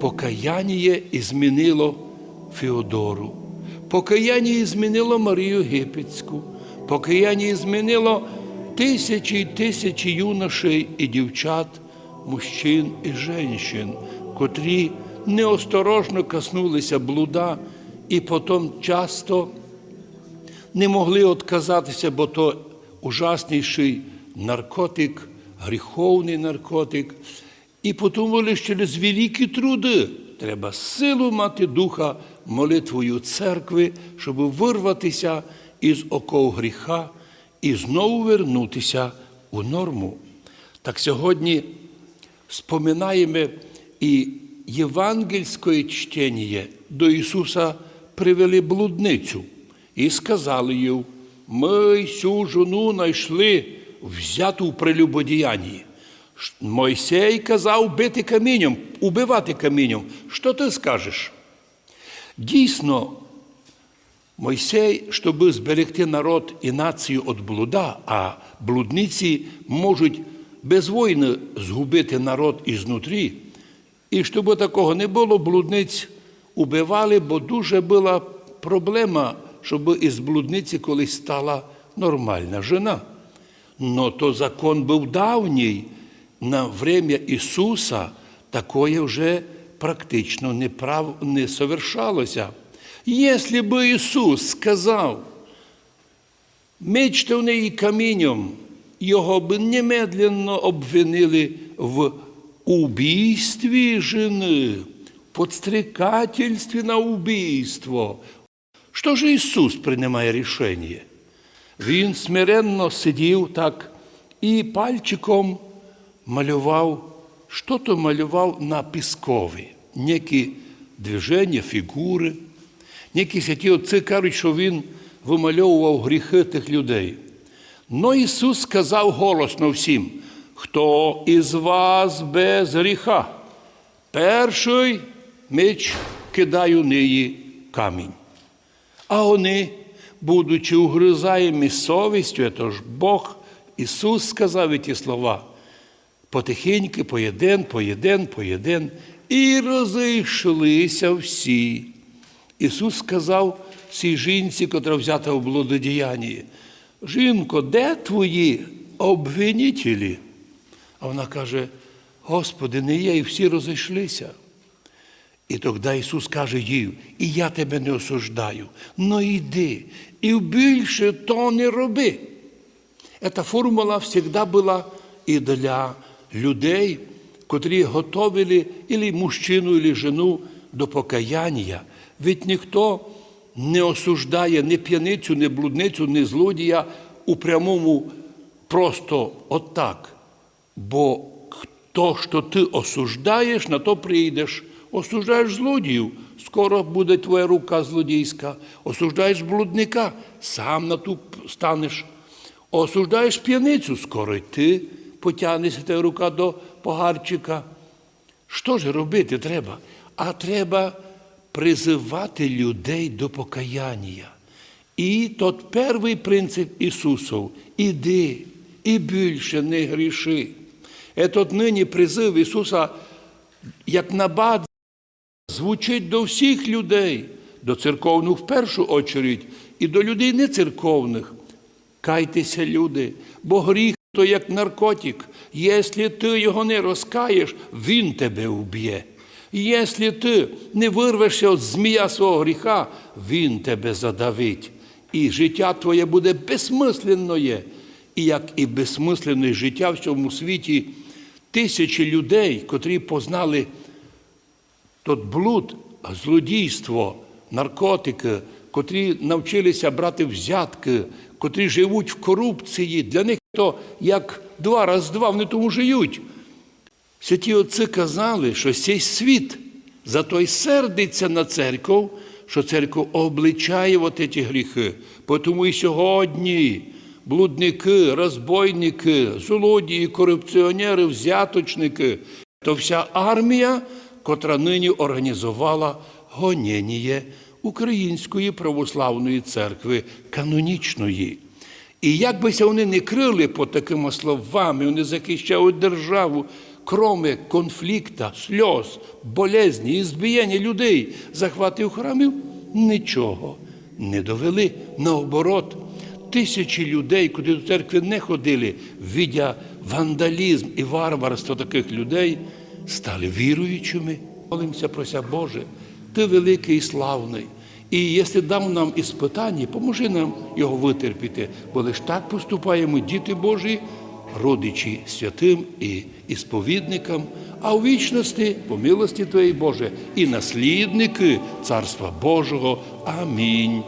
покаяння змінило Феодору. Покаяння змінило Марію Єгипетську. Покаяння змінило тисячі й тисячі юношей і дівчат, мужчин і женщин, котрі неосторожно коснулися блуда і потім часто не могли відказатися, бо то ужасніший наркотик, гріховний наркотик. І подумали, що через великі труди треба силу мати духа молитвою церкви, щоб вирватися із оков гріха і знову вернутися у норму. Так сьогодні споминаємо і євангельське чтення до Ісуса привели блудницю і сказали їй, ми сю жону знайшли взяту в прелюбодіянні. Мойсей казав бити камінням, убивати камінням. Що ти скажеш? Дійсно, Мойсей, щоб зберегти народ і націю від блуда, а блудниці можуть без війни згубити народ ізнутрі. І щоб такого не було, блудниць убивали, бо дуже була проблема, щоб із блудниці колись стала нормальна жена. Но то закон був давній. На время Ісуса такое вже практично не, прав... не совершалося. Якщо би Ісус сказав, мечте в неї камінням, його б немедленно обвинили в убійстві жени, подстрекательстві на убійство. Що ж Ісус приймає рішення? Він смиренно сидів так і пальчиком малював, що то малював на піскові, які движення, фігури. Некі святі отці кажуть, що він вимальовував гріхи тих людей. Но Ісус сказав голосно всім, хто із вас без гріха, перший меч кидає у неї камінь. А вони, будучи угризаємі совістю, це ж Бог, Ісус сказав ті слова, потихеньки, поєден, поєден, поєден, і розійшлися всі. Ісус сказав цій жінці, котра взята в блудодіянні, жінко, де твої обвинителі? А вона каже, Господи, не є, і всі розійшлися. І тоді Ісус каже їй, і я тебе не осуждаю, но йди, і більше то не роби. Ця формула завжди була і для людей, котрі готовили і мужчину, і жену до покаяння. Ведь ніхто не осуждає ні п'яницю, ні блудницю, ні злодія у прямому просто отак. Бо то, що ти осуждаєш, на то прийдеш. Осуждаєш злодіїв, скоро буде твоя рука злодійська. Осуждаєш блудника, сам на ту станеш. Осуждаєш п'яницю, скоро й ти потягнешся твоя рука до погарчика. Що ж робити треба? А треба призивати людей до покаяння. І тот перший принцип Ісусов іди і більше не гріши. Етот нині призив Ісуса як набат звучить до всіх людей, до церковних в першу очередь, і до людей нецерковних. Кайтеся, люди, бо гріх то як наркотик. Якщо ти його не розкаєш, він тебе вб'є. Якщо ти не вирвешся від змія свого гріха, він тебе задавить. І життя твоє буде безсмисленне. І як і безсмисленне життя в цьому світі, тисячі людей, котрі познали тот блуд, злодійство, наркотики, котрі навчилися брати взятки, котрі живуть в корупції, для них то як два раз два, вони тому живуть. Святі отці казали, що цей світ зато й сердиться на церкву, що церква обличає от ці гріхи. Тому і сьогодні блудники, розбойники, злодії, корупціонери, взяточники то вся армія, котра нині організувала гонєння Української православної церкви канонічної. І як бися вони не крили по такими словами, вони захищають державу, кроме конфлікта, сльоз, болезні і збіяння людей, захватів храмів, нічого не довели. Наоборот, тисячі людей, куди до церкви не ходили, видя вандалізм і варварство таких людей, стали віруючими. Молимося, прося Боже, ти великий і славний. І якщо дав нам іспитання, поможи нам його витерпіти, бо лише так поступаємо діти Божі, родичі святим і ісповідникам, а у вічності, по милості Твоїй Боже, і наслідники Царства Божого. Амінь.